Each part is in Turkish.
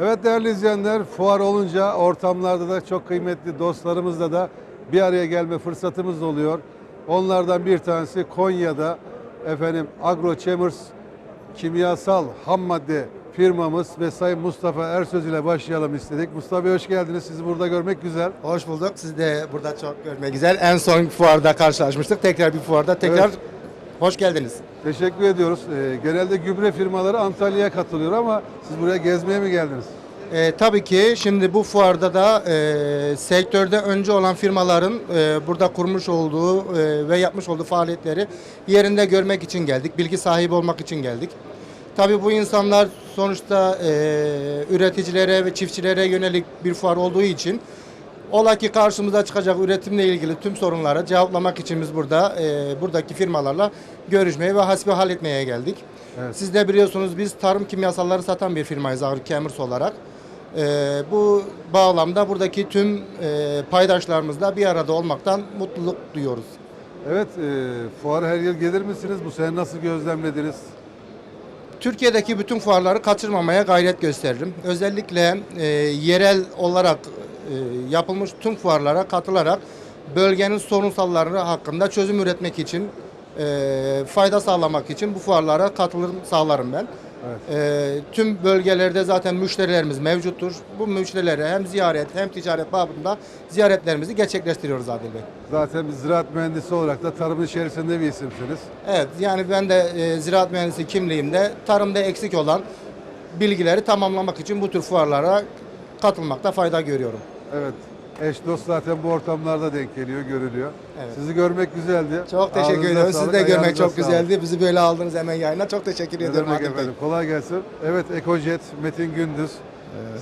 Evet değerli izleyenler, fuar olunca ortamlarda da çok kıymetli dostlarımızla da bir araya gelme fırsatımız oluyor. Onlardan bir tanesi Konya'da efendim Agro Chemers kimyasal ham madde firmamız ve Sayın Mustafa Ersöz ile başlayalım istedik. Mustafa Bey hoş geldiniz. Sizi burada görmek güzel. Hoş bulduk. Siz de burada çok görmek güzel. En son fuarda karşılaşmıştık. Tekrar bir fuarda tekrar Evet. hoş geldiniz. Teşekkür ediyoruz. Ee, genelde gübre firmaları Antalya'ya katılıyor ama siz buraya gezmeye mi geldiniz? Ee, tabii ki şimdi bu fuarda da e, sektörde önce olan firmaların e, burada kurmuş olduğu e, ve yapmış olduğu faaliyetleri yerinde görmek için geldik. Bilgi sahibi olmak için geldik. Tabii bu insanlar sonuçta e, üreticilere ve çiftçilere yönelik bir fuar olduğu için Ola ki karşımıza çıkacak üretimle ilgili tüm sorunları cevaplamak için biz burada e, buradaki firmalarla görüşmeye ve hasbihal etmeye geldik. Evet. Siz de biliyorsunuz biz tarım kimyasalları satan bir firmayız Agri Chemers olarak. E, bu bağlamda buradaki tüm e, paydaşlarımızla bir arada olmaktan mutluluk duyuyoruz. Evet, e, fuara her yıl gelir misiniz? Bu sene nasıl gözlemlediniz? Türkiye'deki bütün fuarları kaçırmamaya gayret gösteririm. Özellikle e, yerel olarak yapılmış tüm fuarlara katılarak bölgenin sorunsalları hakkında çözüm üretmek için, e, fayda sağlamak için bu fuarlara katılım sağlarım ben. Evet. E, tüm bölgelerde zaten müşterilerimiz mevcuttur. Bu müşterilere hem ziyaret hem ticaret babında ziyaretlerimizi gerçekleştiriyoruz Adil Bey. Zaten bir ziraat mühendisi olarak da tarımın içerisinde bir isimsiniz. Evet yani ben de e, ziraat mühendisi kimliğimde tarımda eksik olan bilgileri tamamlamak için bu tür fuarlara katılmakta fayda görüyorum. Evet. Eş dost zaten bu ortamlarda denk geliyor, görülüyor. Evet. Sizi görmek güzeldi. Çok teşekkür Ağzınıza ediyorum. Sizi sağlık, de görmek ayağınıza çok sağlık. güzeldi. Bizi böyle aldınız hemen yayına. Çok teşekkür Ne ediyorum demek Bey. efendim. Kolay gelsin. Evet, Ekojet, Metin Gündüz.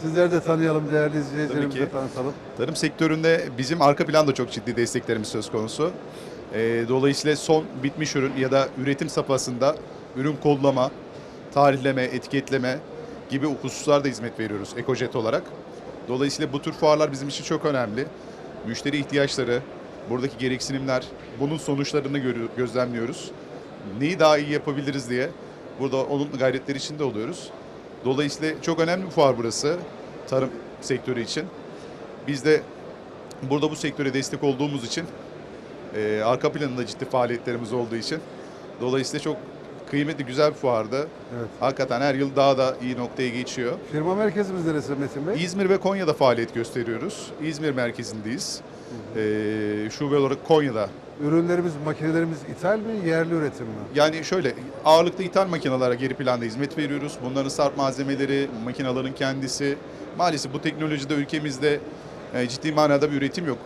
Sizleri de tanıyalım, değerli izleyicilerimizi de ki. tanıtalım. Tarım sektöründe bizim arka planda çok ciddi desteklerimiz söz konusu. Ee, dolayısıyla son bitmiş ürün ya da üretim safhasında ürün kodlama, tarihleme, etiketleme gibi hususlarda hizmet veriyoruz Ekojet olarak. Dolayısıyla bu tür fuarlar bizim için çok önemli. Müşteri ihtiyaçları, buradaki gereksinimler, bunun sonuçlarını gözlemliyoruz. Neyi daha iyi yapabiliriz diye burada onun gayretleri içinde oluyoruz. Dolayısıyla çok önemli bir fuar burası tarım sektörü için. Biz de burada bu sektöre destek olduğumuz için e, arka planında ciddi faaliyetlerimiz olduğu için dolayısıyla çok kıymetli güzel bir fuardı. Evet. Hakikaten her yıl daha da iyi noktaya geçiyor. Firma merkezimiz neresi Metin Bey? İzmir ve Konya'da faaliyet gösteriyoruz. İzmir merkezindeyiz. E, şube olarak Konya'da. Ürünlerimiz, makinelerimiz ithal mi, yerli üretim mi? Yani şöyle ağırlıklı ithal makinalara geri planda hizmet veriyoruz. Bunların sarp malzemeleri, makinaların kendisi. Maalesef bu teknolojide ülkemizde e, ciddi manada bir üretim yok.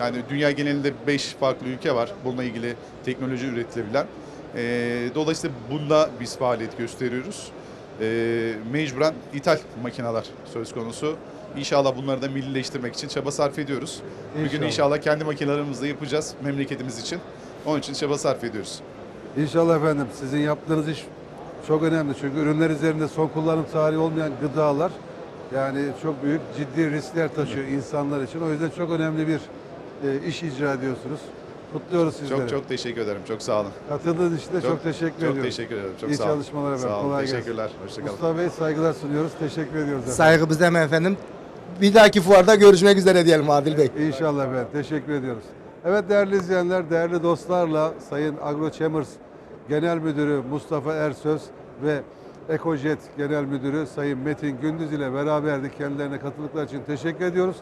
Yani dünya genelinde 5 farklı ülke var bununla ilgili teknoloji üretilebilen. E, dolayısıyla bunda biz faaliyet gösteriyoruz. E, mecburen ithal makineler söz konusu. İnşallah bunları da millileştirmek için çaba sarf ediyoruz. Bir gün İnşallah. inşallah kendi makinalarımızla yapacağız memleketimiz için. Onun için çaba sarf ediyoruz. İnşallah efendim sizin yaptığınız iş çok önemli. Çünkü ürünler üzerinde son kullanım tarihi olmayan gıdalar yani çok büyük ciddi riskler taşıyor insanlar için. O yüzden çok önemli bir e, iş icra ediyorsunuz. Kutluyoruz sizleri. Çok çok teşekkür ederim. Çok sağ olun. Katıldığınız için de çok, teşekkür çok ediyorum. teşekkür ederim. Çok İyi sağ olun. çalışmalar efendim. Sağ olun. Kolay. Teşekkürler. Hoşçakalın. Mustafa Bey saygılar sunuyoruz. Teşekkür ediyoruz efendim. Saygı bizden efendim. Bir dahaki fuarda görüşmek üzere diyelim Adil Bey. İnşallah efendim. Teşekkür ediyoruz. Evet değerli izleyenler, değerli dostlarla Sayın Agro Chambers Genel Müdürü Mustafa Ersöz ve Ekojet Genel Müdürü Sayın Metin Gündüz ile beraberdik. Kendilerine katıldıkları için teşekkür ediyoruz.